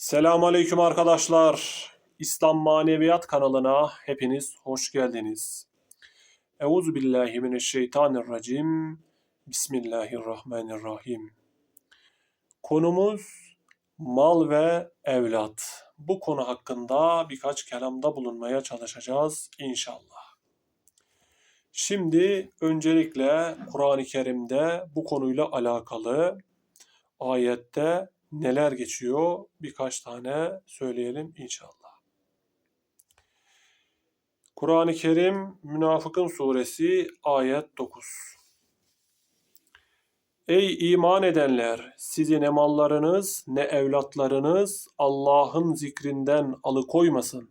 Selamun Aleyküm arkadaşlar. İslam Maneviyat kanalına hepiniz hoş geldiniz. Euzu billahi mineşşeytanirracim. Bismillahirrahmanirrahim. Konumuz mal ve evlat. Bu konu hakkında birkaç kelamda bulunmaya çalışacağız inşallah. Şimdi öncelikle Kur'an-ı Kerim'de bu konuyla alakalı ayette neler geçiyor birkaç tane söyleyelim inşallah. Kur'an-ı Kerim Münafıkın Suresi ayet 9. Ey iman edenler! Sizi ne mallarınız ne evlatlarınız Allah'ın zikrinden alıkoymasın.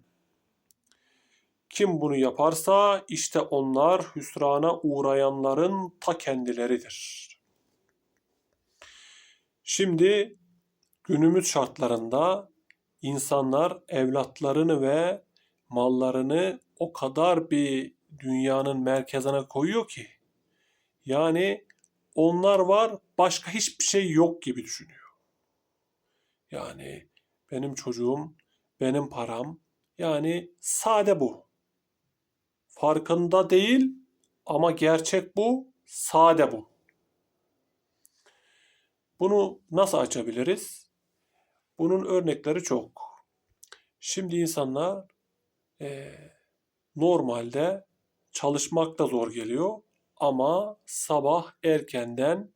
Kim bunu yaparsa işte onlar hüsrana uğrayanların ta kendileridir. Şimdi günümüz şartlarında insanlar evlatlarını ve mallarını o kadar bir dünyanın merkezine koyuyor ki yani onlar var başka hiçbir şey yok gibi düşünüyor. Yani benim çocuğum, benim param yani sade bu. Farkında değil ama gerçek bu, sade bu. Bunu nasıl açabiliriz? Bunun örnekleri çok. Şimdi insanlar e, normalde çalışmak da zor geliyor ama sabah erkenden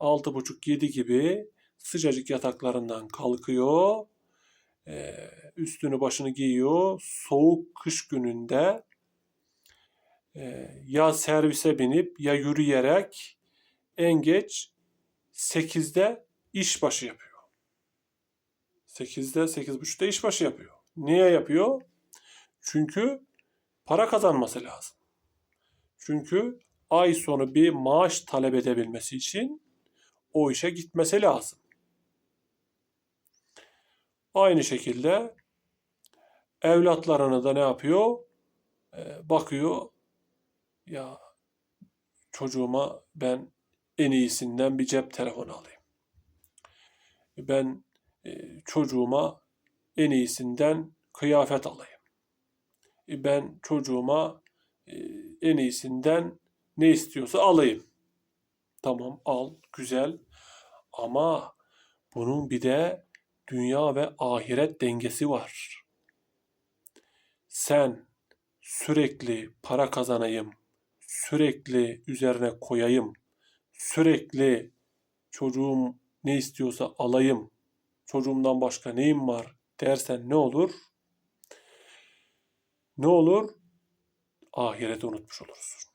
6.30-7 gibi sıcacık yataklarından kalkıyor, e, üstünü başını giyiyor, soğuk kış gününde e, ya servise binip ya yürüyerek en geç 8'de işbaşı yapıyor. 8'de 8.30'da işbaşı yapıyor. Niye yapıyor? Çünkü para kazanması lazım. Çünkü ay sonu bir maaş talep edebilmesi için o işe gitmesi lazım. Aynı şekilde evlatlarını da ne yapıyor? Ee, bakıyor ya çocuğuma ben en iyisinden bir cep telefonu alayım. Ben çocuğuma en iyisinden kıyafet alayım. E, ben çocuğuma e, en iyisinden ne istiyorsa alayım. Tamam al, güzel. Ama bunun bir de dünya ve ahiret dengesi var. Sen sürekli para kazanayım, sürekli üzerine koyayım, sürekli çocuğum ne istiyorsa alayım, çocuğumdan başka neyim var dersen ne olur? Ne olur? Ahireti unutmuş olursun.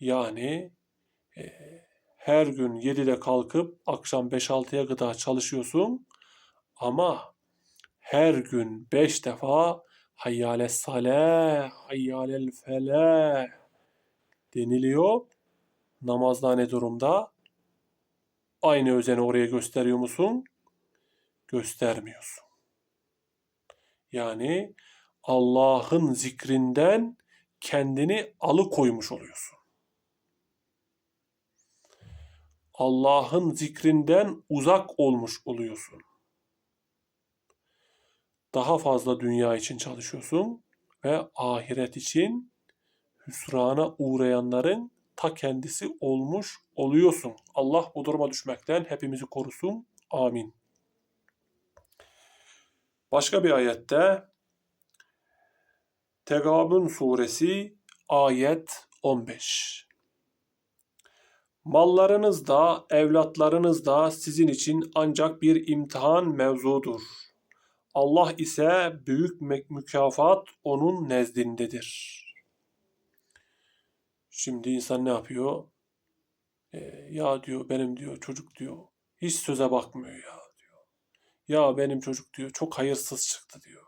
Yani e, her gün 7'de kalkıp akşam 5-6'ya kadar çalışıyorsun ama her gün 5 defa hayyale saleh, hayyalel feleh deniliyor. Namazda ne durumda? Aynı özeni oraya gösteriyor musun? Göstermiyorsun. Yani Allah'ın zikrinden kendini alıkoymuş oluyorsun. Allah'ın zikrinden uzak olmuş oluyorsun. Daha fazla dünya için çalışıyorsun ve ahiret için hüsrana uğrayanların ta kendisi olmuş oluyorsun. Allah bu duruma düşmekten hepimizi korusun. Amin. Başka bir ayette Tegabun suresi ayet 15. Mallarınız da evlatlarınız da sizin için ancak bir imtihan mevzudur. Allah ise büyük mükafat onun nezdindedir. Şimdi insan ne yapıyor? E, ya diyor benim diyor çocuk diyor hiç söze bakmıyor ya. Ya benim çocuk diyor çok hayırsız çıktı diyor.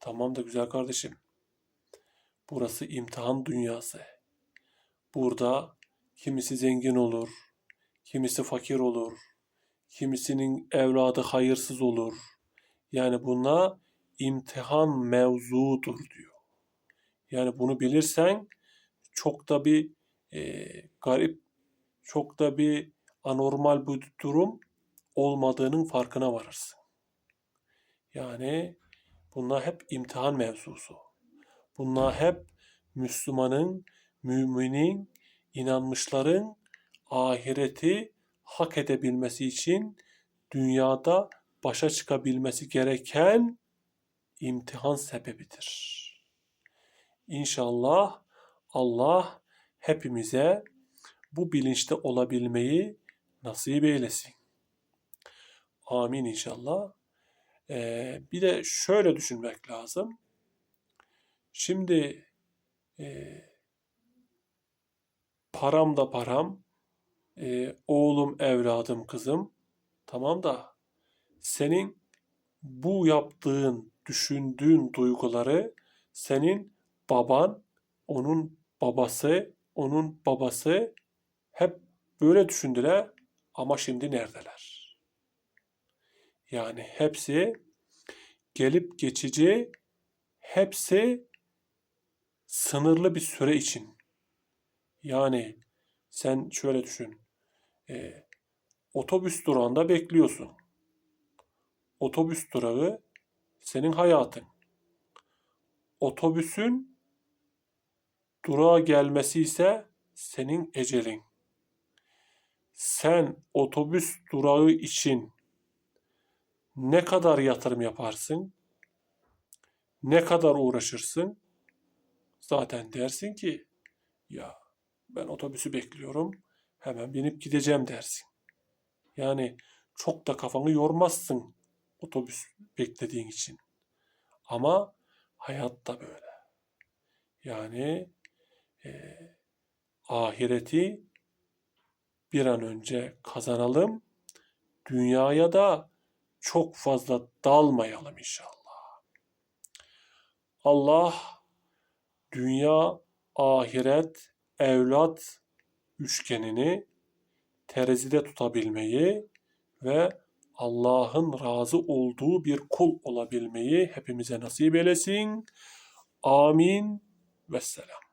Tamam da güzel kardeşim. Burası imtihan dünyası. Burada kimisi zengin olur, kimisi fakir olur, kimisinin evladı hayırsız olur. Yani buna imtihan mevzudur diyor. Yani bunu bilirsen çok da bir e, garip, çok da bir anormal bir durum olmadığının farkına varırsın. Yani bunlar hep imtihan mevzusu. Bunlar hep Müslümanın, müminin, inanmışların ahireti hak edebilmesi için dünyada başa çıkabilmesi gereken imtihan sebebidir. İnşallah Allah hepimize bu bilinçte olabilmeyi nasip eylesin. Amin inşallah. Ee, bir de şöyle düşünmek lazım. Şimdi e, param da param, e, oğlum, evladım, kızım. Tamam da senin bu yaptığın, düşündüğün duyguları senin baban, onun babası, onun babası hep böyle düşündüler ama şimdi neredeler? Yani hepsi gelip geçici, hepsi sınırlı bir süre için. Yani sen şöyle düşün. e, otobüs durağında bekliyorsun. Otobüs durağı senin hayatın. Otobüsün durağa gelmesi ise senin ecelin. Sen otobüs durağı için ne kadar yatırım yaparsın? Ne kadar uğraşırsın? Zaten dersin ki ya ben otobüsü bekliyorum hemen binip gideceğim dersin. Yani çok da kafanı yormazsın otobüs beklediğin için. Ama hayat da böyle. Yani e, ahireti bir an önce kazanalım. Dünyaya da çok fazla dalmayalım inşallah. Allah dünya, ahiret, evlat üçgenini terazide tutabilmeyi ve Allah'ın razı olduğu bir kul olabilmeyi hepimize nasip eylesin. Amin ve selam.